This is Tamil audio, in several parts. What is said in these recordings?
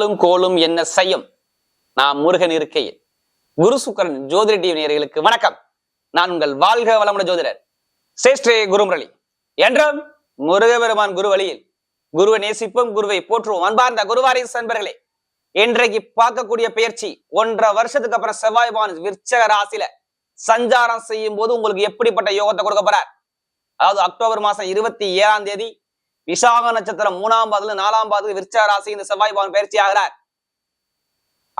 ஆளும் கோலும் என்ன செய்யும்? நான் முருகன் இருக்கையில். குரு சுக்கரன் ஜோதிட டிவி நேர்களுக்கு வணக்கம். நான் உங்கள் வாழ்க வளமுட ஜோதிடர் சேஷ்டே குருமுரளி. என்றும் முருகபெருமான் குரு வழியில் குருவை நேசிப்போம் குருவை போற்றுவோம். அன்பார்ந்த குருவாரி அன்பர்களே இன்றைக்கு பார்க்கக்கூடிய பயிற்சி ஒன்றரை வருஷத்துக்கு அப்புறம் செவ்வாய் பகவான் விற்சக ராசியில சஞ்சாரம் செய்யும் போது உங்களுக்கு எப்படிப்பட்ட யோகத்தை கொடுக்க போறார்? அதாவது அக்டோபர் மாசம் இருபத்தி ஏழாம் தேதி விசாக நட்சத்திரம் மூணாம் பாதுல நாலாம் பாதுல விருச்சா ராசி இந்த செவ்வாய் பகவான் பயிற்சி ஆகிறார்.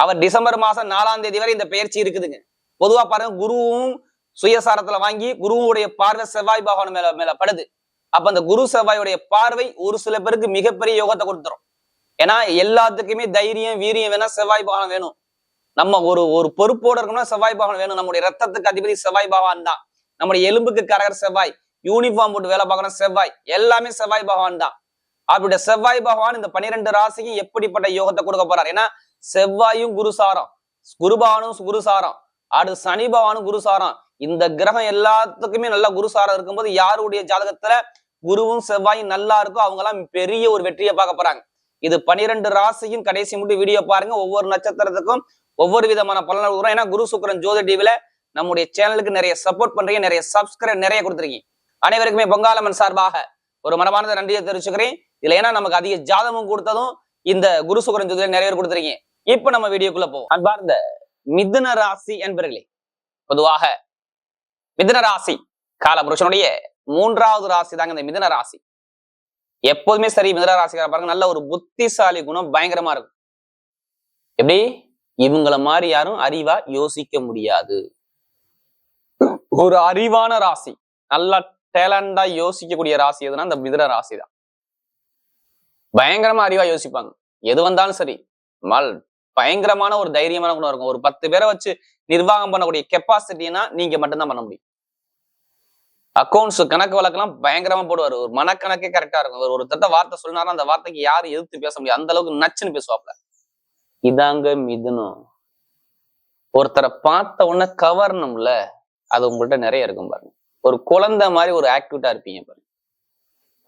அவர் டிசம்பர் மாசம் நாலாம் தேதி வரை இந்த பயிற்சி இருக்குதுங்க. பொதுவா பாருங்க குருவும் சுயசாரத்துல வாங்கி குருவுடைய பார்வை செவ்வாய் பகவான் மேல மேல படுது. அப்ப அந்த குரு செவ்வாயுடைய பார்வை ஒரு சில பேருக்கு மிகப்பெரிய யோகத்தை கொடுத்துரும். ஏன்னா எல்லாத்துக்குமே தைரியம் வீரியம் வேணா செவ்வாய் பகவான் வேணும். நம்ம ஒரு ஒரு பொறுப்போட இருக்கணும்னா செவ்வாய் பகவான் வேணும். நம்முடைய ரத்தத்துக்கு அதிபதி செவ்வாய் பகவான் தான். நம்முடைய எலும்புக்கு கரகர் செவ்வாய். யூனிஃபார்ம் போட்டு வேலை பார்க்கணும். செவ்வாய். எல்லாமே செவ்வாய் பகவான் தான். அப்படி செவ்வாய் பகவான் இந்த பன்னிரெண்டு ராசிக்கு எப்படிப்பட்ட யோகத்தை கொடுக்க போறார்? ஏன்னா செவ்வாயும் குருசாரம் குருபவானும் குருசாரம் அடுத்து சனி பகவானும் குருசாரம் இந்த கிரகம் எல்லாத்துக்குமே நல்லா குருசாரம் இருக்கும்போது யாருடைய ஜாதகத்துல குருவும் செவ்வாயும் நல்லா இருக்கோ அவங்க எல்லாம் பெரிய ஒரு வெற்றியை பார்க்க போறாங்க. இது பனிரெண்டு ராசியும் கடைசி மட்டும் வீடியோ பாருங்க. ஒவ்வொரு நட்சத்திரத்துக்கும் ஒவ்வொரு விதமான பலன்கள் கொடுக்குறோம். ஏன்னா குரு சுக்கரன் ஜோதி டிவில நம்முடைய சேனலுக்கு நிறைய சப்போர்ட் பண்றீங்க. நிறைய சப்ஸ்கிரைப் நிறைய கொடுத்துருக்கீங்க. அனைவருக்குமே பொங்காலம்மன் சார்பாக ஒரு மனமார்ந்த நன்றியை தெரிவிச்சுக்கிறேன். இதுல ஏன்னா நமக்கு அதிக ஜாதகம் கொடுத்ததும் இந்த குரு சுகரன் ஜோதியில நிறைய பேர் கொடுத்துருக்கீங்க. இப்ப நம்ம வீடியோக்குள்ள போவோம். அன்பார்ந்த மிதுன ராசி என்பர்களே பொதுவாக மிதுன ராசி காலபுருஷனுடைய மூன்றாவது ராசி தாங்க இந்த மிதுன ராசி. எப்போதுமே சரி மிதுன ராசிக்கார பாருங்க நல்ல ஒரு புத்திசாலி குணம் பயங்கரமா இருக்கும். எப்படி? இவங்கள மாதிரி யாரும் அறிவா யோசிக்க முடியாது. ஒரு அறிவான ராசி நல்லா டேலண்டா யோசிக்கக்கூடிய ராசி எதுனா இந்த மிதுன ராசி தான் பயங்கரமா அறிவா யோசிப்பாங்க. எது வந்தாலும் சரி. மல் பயங்கரமான ஒரு தைரியமான குணம் இருக்கும். ஒரு பத்து பேரை வச்சு நிர்வாகம் பண்ணக்கூடிய கெப்பாசிட்டினா நீங்க மட்டும்தான் பண்ண முடியும். அக்கௌண்ட்ஸ் கணக்கு வழக்கெல்லாம் பயங்கரமா போடுவார். ஒரு மனக்கணக்கே கரெக்டா இருக்கும். ஒரு ஒருத்தட்ட வார்த்தை சொன்னாலும் அந்த வார்த்தைக்கு யாரும் எதிர்த்து பேச முடியாது அந்த அளவுக்கு நச்சுன்னு பேசுவாப்ல. இதாங்க மிதுனம். ஒருத்தரை பார்த்த உடனே கவரணும்ல அது உங்கள்கிட்ட நிறைய இருக்கும் பாருங்க. ஒரு குழந்தை மாதிரி ஒரு ஆக்டிவிட்டா இருப்பீங்க பாருங்க.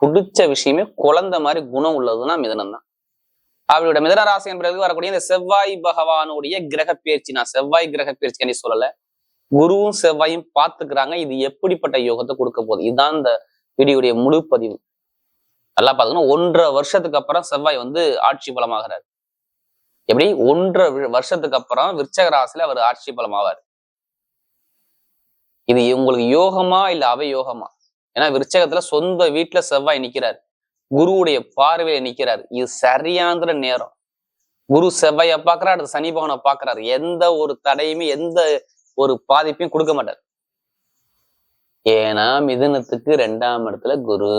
பிடிச்ச விஷயமே குழந்தை மாதிரி குணம் உள்ளதுன்னா மிதனம் தான் அவருடைய மிதன ராசி என்பதற்கு வரக்கூடிய இந்த செவ்வாய் பகவானுடைய கிரக பயிற்சி நான் செவ்வாய் கிரக பயிற்சி சொல்லல. குருவும் செவ்வாயும் பார்த்துக்கிறாங்க. இது எப்படிப்பட்ட யோகத்தை கொடுக்க போகுது? இதுதான் இந்த வீடியோடைய முழு பதிவு. நல்லா பார்த்துக்கணும். ஒன்றரை வருஷத்துக்கு அப்புறம் செவ்வாய் வந்து ஆட்சி பலமாகிறார். எப்படி? ஒன்றரை வருஷத்துக்கு அப்புறம் விருச்சக ராசியில அவர் ஆட்சி பலமாவார். இது உங்களுக்கு யோகமா இல்ல அவயோகமா? ஏன்னா விருச்சகத்துல சொந்த வீட்டுல செவ்வாய் நிக்கிறார். குருவுடைய பார்வையில நிக்கிறார். இது சரியாந்திர நேரம். குரு செவ்வாயை பார்க்கறாரு அடுத்து சனி பவனை பாக்குறாரு எந்த ஒரு தடையுமே எந்த ஒரு பாதிப்பையும் கொடுக்க மாட்டார். ஏன்னா மிதுனத்துக்கு ரெண்டாம் இடத்துல குரு.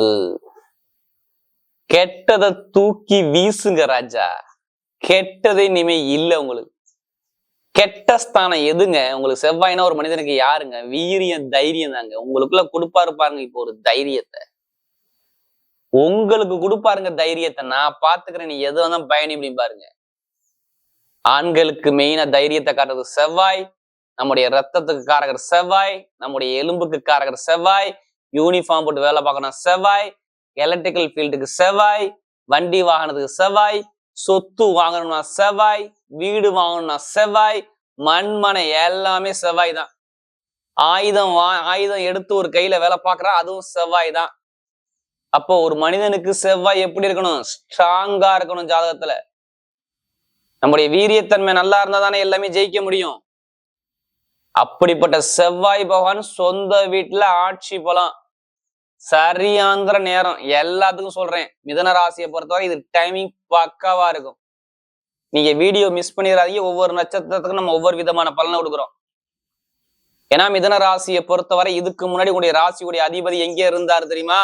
கெட்டதை தூக்கி வீசுங்க ராஜா. கெட்டதே இனிமே இல்லை உங்களுக்கு. கெட்ட ஸ்தானம் எதுங்க? உங்களுக்கு செவ்வாய்னா ஒரு மனிதனுக்கு யாருங்க? வீரியம் தைரியம் தாங்க. உங்களுக்குள்ள கொடுப்பாரு பாருங்க இப்போ ஒரு தைரியத்தை. உங்களுக்கு கொடுப்பாருங்க தைரியத்தை. நான் பாத்துக்கிறேன் நீ எது வந்தா பயணி அப்படின்னு பாருங்க. ஆண்களுக்கு மெயினா தைரியத்தை காட்டுறது செவ்வாய். நம்முடைய ரத்தத்துக்கு காரகர் செவ்வாய். நம்முடைய எலும்புக்கு காரகர் செவ்வாய். யூனிஃபார்ம் போட்டு வேலை பார்க்கணும் செவ்வாய். எலக்ட்ரிக்கல் ஃபீல்டுக்கு செவ்வாய். வண்டி வாகனத்துக்கு செவ்வாய். சொத்து வாங்கணும்னா செவ்வாய். வீடு வாங்கணும்னா செவ்வாய் மண்மனை எல்லாமே செவ்வாய் தான் ஆயுதம் வா ஆயுதம் எடுத்து ஒரு கையில வேலை பார்க்கறா அதுவும் செவ்வாய் தான் அப்போ ஒரு மனிதனுக்கு செவ்வாய் எப்படி இருக்கணும்? ஸ்ட்ராங்கா இருக்கணும் ஜாதகத்துல. நம்முடைய வீரியத்தன்மை நல்லா இருந்தா தானே எல்லாமே ஜெயிக்க முடியும். அப்படிப்பட்ட செவ்வாய் பகவான் சொந்த வீட்டுல ஆட்சி பலம். சரியாந்திர நேரம். எல்லாத்துக்கும் சொல்றேன். மிதன ராசியை பொறுத்தவரை இது டைமிங் பக்காவா இருக்கும். நீங்க வீடியோ மிஸ் பண்ணிடாதீங்க ஒவ்வொரு நட்சத்திரத்துக்கும் நம்ம ஒவ்வொரு விதமான பலனை கொடுக்குறோம். ஏன்னா மிதன ராசியை பொறுத்தவரை இதுக்கு முன்னாடி உங்களுடைய ராசியுடைய அதிபதி எங்கே இருந்தார் தெரியுமா?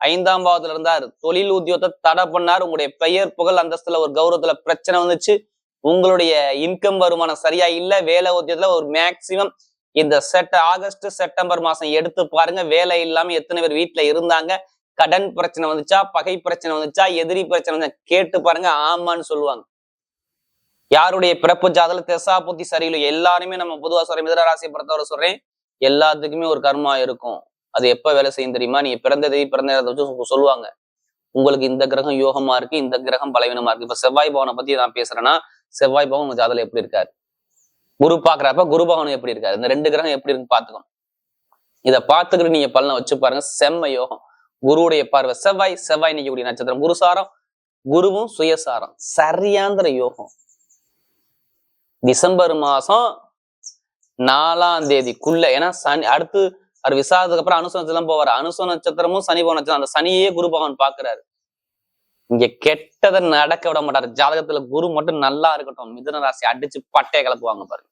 ஐந்தாம் பாவத்துல இருந்தார். தொழில் உத்தியோகத்தை தடை பண்ணார். உங்களுடைய பெயர் புகழ் அந்தஸ்துல ஒரு கௌரவத்துல பிரச்சனை வந்துச்சு. உங்களுடைய இன்கம் வருமானம் சரியா இல்ல. வேலை உத்தியோகத்துல ஒரு மேக்சிமம் இந்த செட்ட ஆகஸ்ட் செப்டம்பர் மாசம் எடுத்து பாருங்க. வேலை இல்லாம எத்தனை பேர் வீட்டுல இருந்தாங்க? கடன் பிரச்சனை வந்துச்சா? பகை பிரச்சனை வந்துச்சா? எதிரி பிரச்சனை வந்து கேட்டு பாருங்க. ஆமான்னு சொல்லுவாங்க. யாருடைய பிறப்பு ஜாதல திசா புத்தி சரியில்லை எல்லாருமே நம்ம பொதுவா சொல்றேன் மிதனராசியை பொறுத்தவரை சொல்றேன் எல்லாத்துக்குமே ஒரு கர்மா இருக்கும். அது எப்ப வேலை செய்யும் தெரியுமா? நீங்க பிறந்த தேதி பிறந்த இடத்தை வச்சு சொல்லுவாங்க. உங்களுக்கு இந்த கிரகம் யோகமா இருக்கு இந்த கிரகம் பலவீனமா இருக்கு. இப்ப செவ்வாய் பவனை பத்தி நான் பேசுறேன்னா செவ்வாய் பவன் உங்க ஜாதகம் எப்படி இருக்காரு? குரு பாக்குறப்ப குரு பவன் எப்படி இருக்காரு? இந்த ரெண்டு கிரகம் எப்படி இருக்கு பாத்துக்கணும் இதை பார்த்துக்கிட்டு நீங்க பலனை வச்சு பாருங்க. செம்ம யோகம். குருவுடைய பார்வை செவ்வாய் செவ்வாய் நிக்கக்கூடிய நட்சத்திரம்? குருசாரம் குருவும் சுயசாரம். சரியாந்திர யோகம். டிசம்பர் மாசம் நாலாம் தேதிக்குள்ள ஏன்னா சனி அடுத்து அவர் விசாரத்துக்கு அப்புறம் அனுச நட்சத்திரம் போவார். அனுச நட்சத்திரமும் சனி போன நட்சத்திரம் அந்த சனியே குரு பகவான் பாக்குறாரு. இங்க கெட்டதை நடக்க விட மாட்டாரு. ஜாதகத்துல குரு மட்டும் நல்லா இருக்கட்டும். மிதன ராசி அடிச்சு பட்டைய கலப்புவாங்க பாருங்க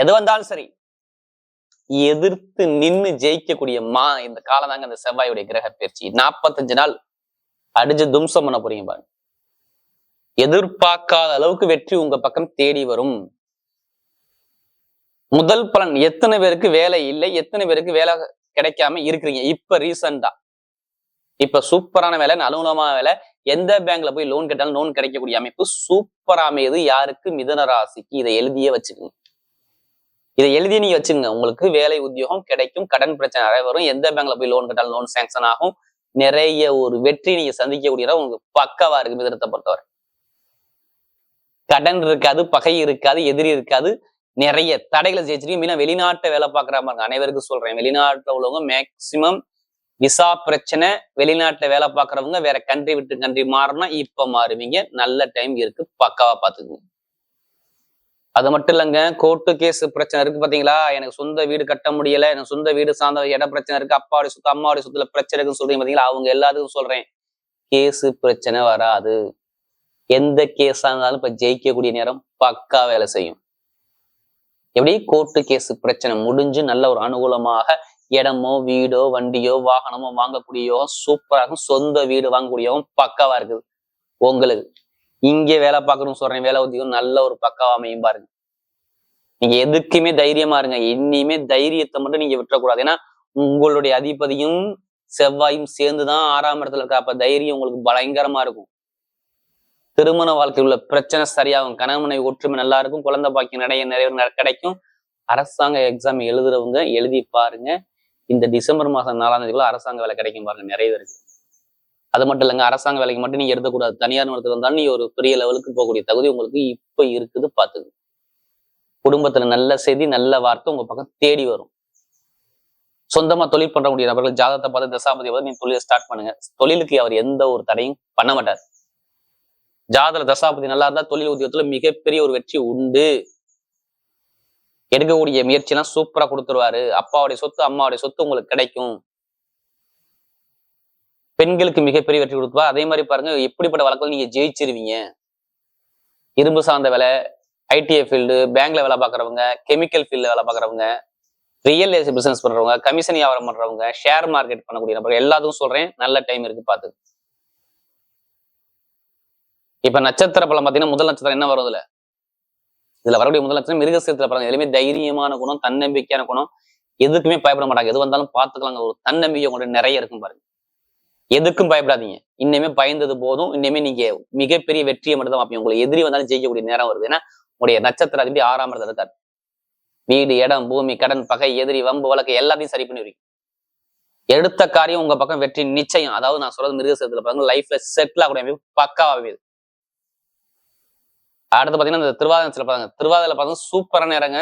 எது வந்தாலும் சரி எதிர்த்து நின்னு ஜெயிக்கக்கூடிய மா இந்த காலம் தாங்க இந்த செவ்வாயுடைய கிரக பயிற்சி. நாற்பத்தஞ்சு நாள் அடிச்சு தும்சம் பண்ண போறீங்க பாருங்க. எதிர்பார்க்காத அளவுக்கு வெற்றி உங்க பக்கம் தேடி வரும். முதல் பலன் எத்தனை பேருக்கு வேலை இல்லை எத்தனை பேருக்கு வேலை கிடைக்காம இருக்கிறீங்க? இப்ப ரீசண்டா இப்ப சூப்பரான வேலை அலுவலகமான வேலை எந்த பேங்க்ல போய் லோன் கேட்டாலும் லோன் கிடைக்கக்கூடிய அமைப்பு சூப்பரா அமையுது. யாருக்கு? மிதன ராசிக்கு. இதை எழுதியே வச்சுக்கோங்க. இதை எழுதி நீங்க வச்சுங்க உங்களுக்கு வேலை உத்தியோகம் கிடைக்கும் கடன் பிரச்சனை நிறைய வரும். எந்த பேங்க்ல போய் லோன் கேட்டாலும் லோன் சேங்ஷன் ஆகும். நிறைய ஒரு வெற்றி நீங்க சந்திக்கக்கூடிய உங்களுக்கு பக்கவா இருக்கு மிதனத்தை பொறுத்தவரை. கடன் இருக்காது பகை இருக்காது எதிரி இருக்காது நிறைய தடைகளை ஜெயிச்சிருக்கீங்க மீனா வெளிநாட்டை வேலை பார்க்குற மாதிரி அனைவருக்கும் சொல்றேன். வெளிநாட்டுல உள்ளவங்க மேக்சிமம் விசா பிரச்சனை வெளிநாட்டுல வேலை பார்க்குறவங்க வேற கண்ட்ரி விட்டு கண்ட்ரி மாறினா இப்ப மாறுவீங்க. நல்ல டைம் இருக்கு. பக்காவா பார்த்துக்குங்க. அது மட்டும் இல்லைங்க கோர்ட்டு கேஸ் பிரச்சனை இருக்கு பாத்தீங்களா? எனக்கு சொந்த வீடு கட்ட முடியல எனக்கு சொந்த வீடு சார்ந்த இட பிரச்சனை இருக்கு. அப்பாவுடைய சொத்து அம்மாவுடைய சொத்துல பிரச்சனை இருக்குன்னு சொல்றீங்க பாத்தீங்களா? அவங்க எல்லாத்துக்கும் சொல்றேன். கேஸு பிரச்சனை வராது. எந்த கேஸா இருந்தாலும் இப்ப ஜெயிக்கக்கூடிய நேரம் பக்கா வேலை செய்யும். எப்படி? கோர்ட்டு கேஸ் பிரச்சனை முடிஞ்சு நல்ல ஒரு அனுகூலமாக இடமோ வீடோ வண்டியோ வாகனமோ வாங்கக்கூடிய யோகம் சூப்பராக சொந்த வீடு வாங்கக்கூடிய யோகம் பக்காவா இருக்குது. உங்களுக்கு. இங்கே வேலை பார்க்கணும்னு சொல்றேன் வேலை உத்தியோகம் நல்ல ஒரு பக்காவா அமையும் பாருங்க. நீங்க எதுக்குமே தைரியமா இருங்க. இனிமே தைரியத்தை மட்டும் நீங்க விட்டுறக்கூடாது. ஏன்னா உங்களுடைய அதிபதியும் செவ்வாயும் சேர்ந்துதான் ஆறாம் இடத்துல இருக்க அப்ப தைரியம் உங்களுக்கு பயங்கரமா இருக்கும். திருமண வாழ்க்கையில் உள்ள பிரச்சனை சரியாகும். கணவனை ஒற்றுமை நல்லா இருக்கும். குழந்தை பாக்கியம் நிறைய நிறைய கிடைக்கும். அரசாங்க எக்ஸாம் எழுதுறவங்க எழுதி பாருங்க. இந்த டிசம்பர் மாசம் நாலாம் தேதிக்குள்ள அரசாங்க வேலை கிடைக்கும் பாருங்க. நிறைய இருக்கு அது மட்டும் இல்லைங்க அரசாங்க வேலைக்கு மட்டும் நீங்க எழுதக்கூடாது தனியார் நிறுவனத்தில் இருந்தாலும் நீ ஒரு பெரிய லெவலுக்கு போகக்கூடிய தகுதி உங்களுக்கு இப்ப இருக்குது பாத்துங்க குடும்பத்துல நல்ல செய்தி நல்ல வார்த்தை உங்க பக்கம் தேடி வரும். சொந்தமா தொழில் பண்ணக்கூடிய நபர்கள் ஜாதகத்தை பார்த்து தசாபதி பார்த்து நீங்க தொழிலை ஸ்டார்ட் பண்ணுங்க. தொழிலுக்கு அவர் எந்த ஒரு தடையும் பண்ண மாட்டார். ஜாதக தசாபதி நல்லா இருந்தா தொழில் உத்தியோகத்துல மிகப்பெரிய ஒரு வெற்றி உண்டு. எடுக்கக்கூடிய முயற்சி எல்லாம் சூப்பரா கொடுத்துருவாரு. அப்பாவுடைய சொத்து அம்மாவுடைய சொத்து உங்களுக்கு கிடைக்கும். பெண்களுக்கு மிகப்பெரிய வெற்றி கொடுப்பா அதே மாதிரி பாருங்க எப்படிப்பட்ட வழக்கில் நீங்க ஜெயிச்சிருவீங்க. இரும்பு சார்ந்த வேலை ஐடிஐ ஃபீல்டு பேங்க்ல வேலை பார்க்குறவங்க கெமிக்கல் ஃபீல்டு வேலை பார்க்குறவங்க ரியல் எஸ்டேட் பிசினஸ் பண்றவங்க கமிஷன் வியாபாரம் பண்றவங்க ஷேர் மார்க்கெட் பண்ணக்கூடிய நபர்கள் எல்லாத்துக்கும் சொல்றேன் நல்ல டைம் இருக்கு பார்த்து இப்ப நட்சத்திர பலம் பாத்தீங்கன்னா முதல் நட்சத்திரம் என்ன வரும் இதுல இதுல வரக்கூடிய முதல் நட்சத்திரம் மிருகசீரத்துல பாருங்க. எதுவுமே தைரியமான குணம் தன்னம்பிக்கையான குணம். எதுக்குமே பயப்பட மாட்டாங்க. எது வந்தாலும் பாத்துக்கலாங்க ஒரு தன்னம்பிக்கை உங்களுக்கு நிறைய இருக்கும் பாருங்க. எதுக்கும் பயப்படாதீங்க. இன்னுமே பயந்தது போதும். இன்னுமே நீங்க மிகப்பெரிய வெற்றியை மட்டும் தான் பார்ப்பீங்க. உங்களுக்கு எதிரி வந்தாலும் ஜெயிக்கக்கூடிய நேரம் வருது. ஏன்னா உங்களுடைய நட்சத்திர அதிபதி ஆறாம் இடத்துல இருக்காரு. வீடு இடம் பூமி கடன் பகை எதிரி வம்பு வழக்கு எல்லாத்தையும் சரி பண்ணி எடுத்த காரியம் உங்க பக்கம் வெற்றி நிச்சயம். அதாவது நான் சொல்றது மிருகசீரத்துல பாருங்க. லைஃப்ல செட்டில் ஆகக்கூடிய அமைப்பு அடுத்து பார்த்தீங்கன்னா இந்த திருவாதிரத்துல பாருங்க. திருவாதிரை பாருங்க சூப்பரான நேரங்க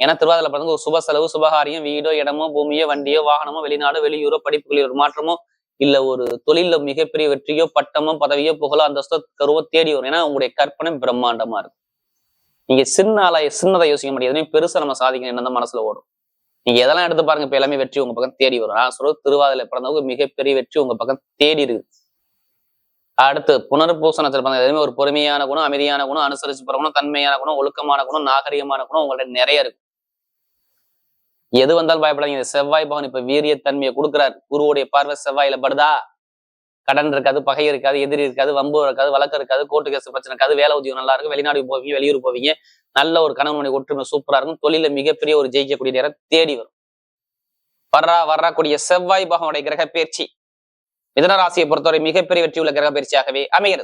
ஏன்னா திருவாதிரை பாருங்க ஒரு சுப செலவு சுபகாரியம் வீடோ இடமோ பூமியோ வண்டியோ வாகனமோ வெளிநாடோ வெளியூரோ படிப்புகளில் ஒரு மாற்றமோ இல்ல ஒரு தொழில மிகப்பெரிய வெற்றியோ பட்டமோ பதவியோ புகழோ அந்தஸ்தோ கருவோ தேடி வரும். ஏன்னா உங்களுடைய கற்பனை பிரம்மாண்டமா இருக்கும். நீங்க சின்ன ஆளாய் சின்னதை யோசிக்க முடியாது பெருசா நம்ம சாதிக்கணும். என்ன மனசுல ஓடும். நீங்க எதெல்லாம் எடுத்து பாருங்க. இப்ப எல்லாமே வெற்றி உங்க பக்கம் தேடி வரும். நான் சொல்றது திருவாதிரை பிறந்தவங்க மிகப்பெரிய வெற்றி உங்க பக்கம் தேடி இருக்கு. அடுத்து புனர்பூசணத்தில் பிறந்த எதுவுமே ஒரு பொறுமையான குணம் அமைதியான குணம் அனுசரிச்சு போற குணம் தன்மையான குணம் ஒழுக்கமான குணம் நாகரிகமான குணம் உங்கள்ட்ட நிறைய இருக்கு. எது வந்தாலும் பயப்படாதீங்க. செவ்வாய் பவன் இப்ப வீரியத்தன்மையை கொடுக்குறார். குருவோடைய பார்வை செவ்வாயில படுதா? கடன் இருக்காது பகை இருக்காது எதிரி இருக்காது வம்பு இருக்காது வழக்கு இருக்காது கோர்ட்டு கேஸ் பிரச்சனை இருக்காது வேலை உத்தியோகம் நல்லா இருக்கும் வெளிநாடு போவீங்க வெளியூர் போவீங்க. நல்ல ஒரு கணவனுடைய ஒற்றுமை சூப்பரா இருக்கும். தொழில மிகப்பெரிய ஒரு ஜெயிக்கக்கூடிய நேரம் தேடி வரும். வர்றா வர்றக்கூடிய செவ்வாய் பகவனுடைய கிரக பேச்சு மிதனராசியை பொறுத்தவரை மிகப்பெரிய வெற்றி உள்ள கிரக பயிற்சியாகவே அமைகிறது.